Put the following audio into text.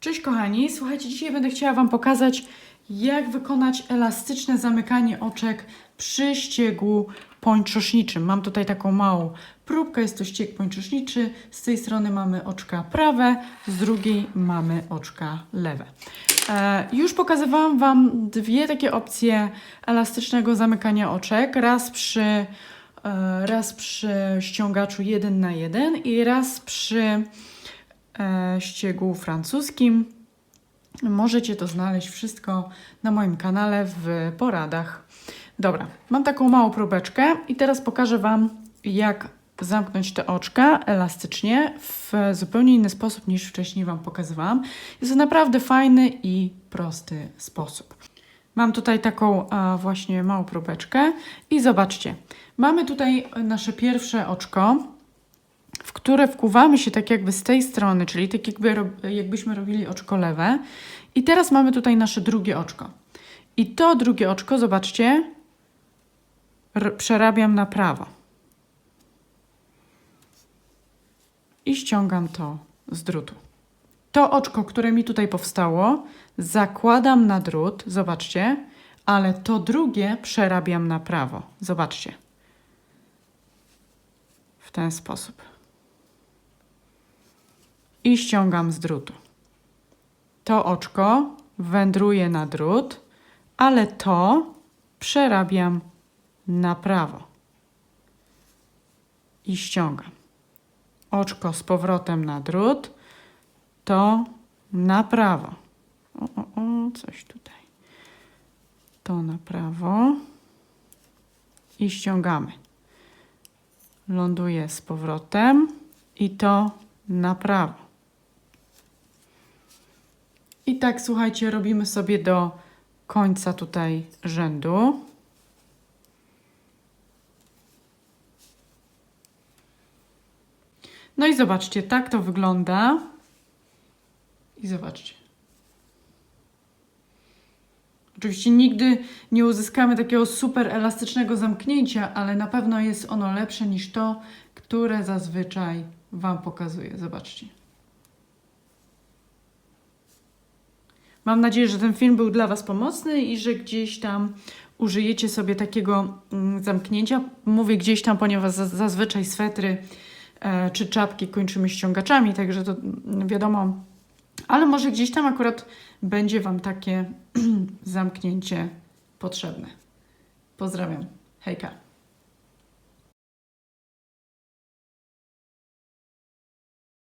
Cześć kochani, słuchajcie, dzisiaj będę chciała Wam pokazać, jak wykonać elastyczne zamykanie oczek przy ściegu pończoszniczym. Mam tutaj taką małą próbkę, jest to ścieg pończoszniczy. Z tej strony mamy oczka prawe, z drugiej mamy oczka lewe. E, już pokazywałam Wam dwie takie opcje elastycznego zamykania oczek. Raz przy, e, raz przy ściągaczu 1 na 1 i raz przy ściegu francuskim. Możecie to znaleźć wszystko na moim kanale w poradach. Dobra, mam taką małą próbeczkę i teraz pokażę Wam, jak zamknąć te oczka elastycznie w zupełnie inny sposób niż wcześniej Wam pokazywałam. Jest to naprawdę fajny i prosty sposób. Mam tutaj taką a, właśnie małą próbeczkę i zobaczcie, mamy tutaj nasze pierwsze oczko, w które wkuwamy się tak jakby z tej strony, czyli tak jakby, jakbyśmy robili oczko lewe. I teraz mamy tutaj nasze drugie oczko. I to drugie oczko, zobaczcie, przerabiam na prawo. I ściągam to z drutu. To oczko, które mi tutaj powstało, zakładam na drut, zobaczcie, ale to drugie przerabiam na prawo. Zobaczcie. W ten sposób i ściągam z drutu. To oczko wędruje na drut, ale to przerabiam na prawo i ściągam. Oczko z powrotem na drut, to na prawo. O, o, o, coś tutaj. To na prawo i ściągamy. Ląduje z powrotem i to na prawo. I tak, słuchajcie, robimy sobie do końca tutaj rzędu. No i zobaczcie, tak to wygląda. I zobaczcie. Oczywiście nigdy nie uzyskamy takiego super elastycznego zamknięcia, ale na pewno jest ono lepsze niż to, które zazwyczaj Wam pokazuję. Zobaczcie. Mam nadzieję, że ten film był dla Was pomocny i że gdzieś tam użyjecie sobie takiego mm, zamknięcia. Mówię gdzieś tam, ponieważ za- zazwyczaj swetry e, czy czapki kończymy ściągaczami, także to mm, wiadomo. Ale może gdzieś tam akurat będzie Wam takie zamknięcie potrzebne. Pozdrawiam. Hejka.